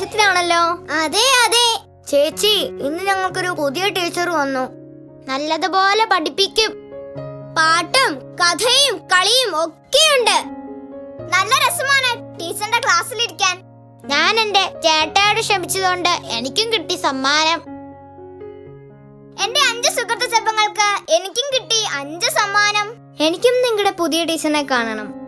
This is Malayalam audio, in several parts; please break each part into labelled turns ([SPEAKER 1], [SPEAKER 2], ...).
[SPEAKER 1] സന്തോഷത്തിലാണല്ലോ
[SPEAKER 2] അതെ അതെ.
[SPEAKER 1] ചേച്ചി ഇന്ന് ഞങ്ങൾക്കൊരു പുതിയ ടീച്ചർ വന്നു.
[SPEAKER 2] നല്ലതുപോലെ പഠിപ്പിക്കും. പാട്ടും കഥയും കളിയും ഒക്കെയുണ്ട്. നല്ല രസമാണ് ടീച്ചറിന്റെ ക്ലാസ്സിലിരിക്കാൻ. ഞാൻ എന്റെ ചേട്ടയോട് ക്ഷമിച്ചതുകൊണ്ട് എനിക്കും കിട്ടി സമ്മാനം. എന്റെ അഞ്ച് സുഹൃത്ത് ശബ്ദങ്ങൾക്ക് എനിക്കും കിട്ടി അഞ്ച് സമ്മാനം.
[SPEAKER 1] എനിക്കും നിങ്ങളുടെ പുതിയ ടീച്ചറിനെ കാണണം.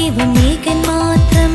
[SPEAKER 3] ദൈവം ഏകൻ മാത്രം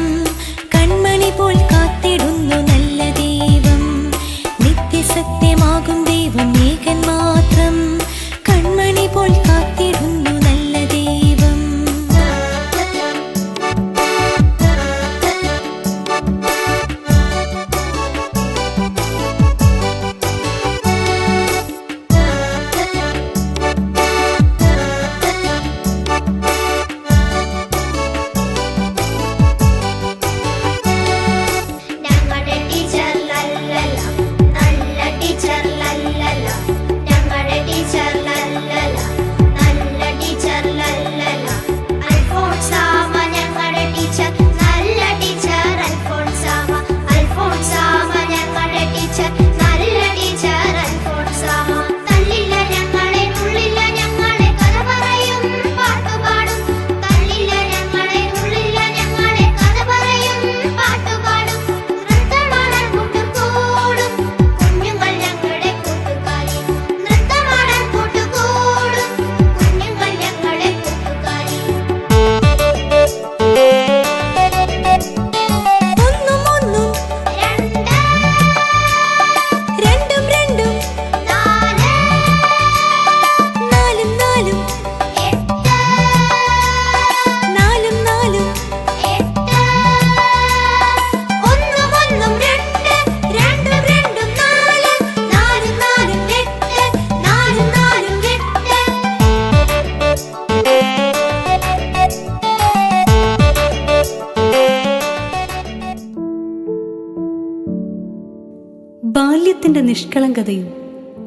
[SPEAKER 4] ബാല്യത്തിന്റെ നിഷ്കളങ്കതയും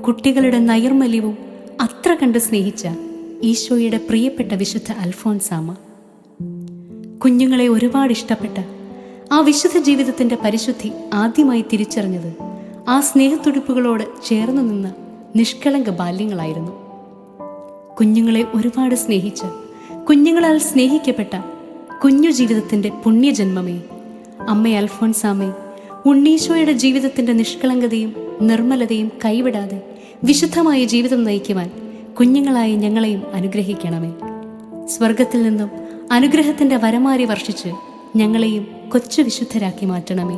[SPEAKER 4] കുട്ടികളുടെ നൈർമല്യവും അത്ര കണ്ട് സ്നേഹിച്ച ഈശോയുടെ പ്രിയപ്പെട്ട വിശുദ്ധ അൽഫോൻസാമ. കുഞ്ഞുങ്ങളെ ഒരുപാട് ഇഷ്ടപ്പെട്ട ആ വിശുദ്ധ ജീവിതത്തിന്റെ പരിശുദ്ധി ആദ്യമായി തിരിച്ചറിഞ്ഞത് ആ സ്നേഹത്തുടിപ്പുകളോട് ചേർന്നു നിന്ന നിഷ്കളങ്ക ബാല്യങ്ങളായിരുന്നു. കുഞ്ഞുങ്ങളെ ഒരുപാട് സ്നേഹിച്ച കുഞ്ഞുങ്ങളാൽ സ്നേഹിക്കപ്പെട്ട കുഞ്ഞു ജീവിതത്തിന്റെ പുണ്യജന്മമേ അമ്മ അൽഫോൻസാമേ ഉണ്ണീശോയുടെ ജീവിതത്തിന്റെ നിഷ്കളങ്കതയും നിർമ്മലതയും കൈവിടാതെ വിശുദ്ധമായ ജീവിതം നയിക്കുവാൻ കുഞ്ഞുങ്ങളായ ഞങ്ങളെയും അനുഗ്രഹിക്കണമേ. സ്വർഗത്തിൽ നിന്നും അനുഗ്രഹത്തിന്റെ വരമാരി വർഷിച്ച് ഞങ്ങളെയും കൊച്ചു വിശുദ്ധരാക്കി മാറ്റണമേ.